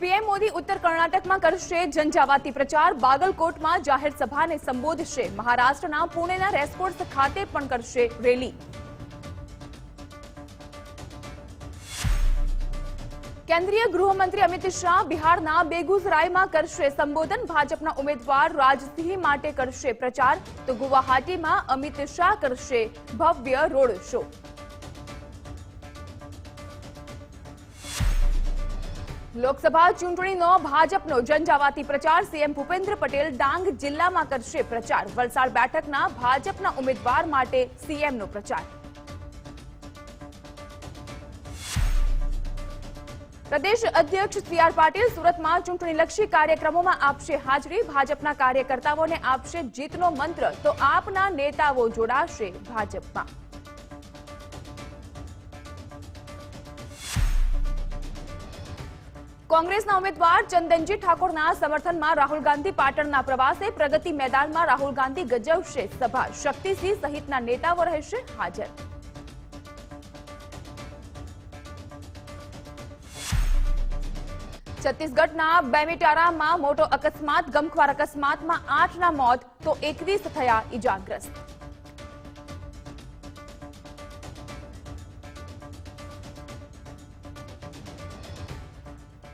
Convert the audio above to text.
PM Modi ઉત્તર કર્ણાટકમાં કરશે જનજાવાતી પ્રચાર. બાગલકોટમાં જાહેર સભાને સંબોધશે. મહારાષ્ટ્રના પુણેના રેસકોર્સ ખાતે પણ કરશે રેલી. કેન્દ્રીય ગૃહમંત્રી અમિત શાહ બિહારના બેગુસરાયમાં કરશે સંબોધન. ભાજપના ઉમેદવાર રાજસિંહ માટે કરશે પ્રચાર. તો ગુવાહાટીમાં અમિત શાહ કરશે ભવ્ય રોડ શો. લોકસભા ચૂંટણીનો ભાજપનો જનજાવાતી પ્રચાર સીએમ ભૂપેન્દ્ર પટેલ ડાંગ જિલ્લામાં કરશે પ્રચાર. વલસાડ બેઠકના ભાજપના ઉમેદવાર માટે સીએમનો પ્રચાર. પ્રદેશ અધ્યક્ષ સી આર પાટીલ સુરતમાં ચૂંટણીલક્ષી કાર્યક્રમોમાં આપશે હાજરી. ભાજપના કાર્યકર્તાઓને આપશે જીતનો મંત્ર. તો આપના નેતાઓ જોડાશે ભાજપમાં. કોંગ્રેસના ઉમેદવાર ચંદનજી ઠાકોરના સમર્થનમાં રાહુલ ગાંધી પાટણના પ્રવાસે પ્રગતિ મેદાનમાં રાહુલ ગાંધી ગજવશે સભા. શક્તિસિંહ સહિતના નેતાઓ રહેશે હાજર. છત્તીસગઢના બેમીટારામાં મોટો અકસ્માત, ગમખ્વાર અકસ્માતમાં આઠના મોત, તો એકવીસ થયા ઇજાગ્રસ્ત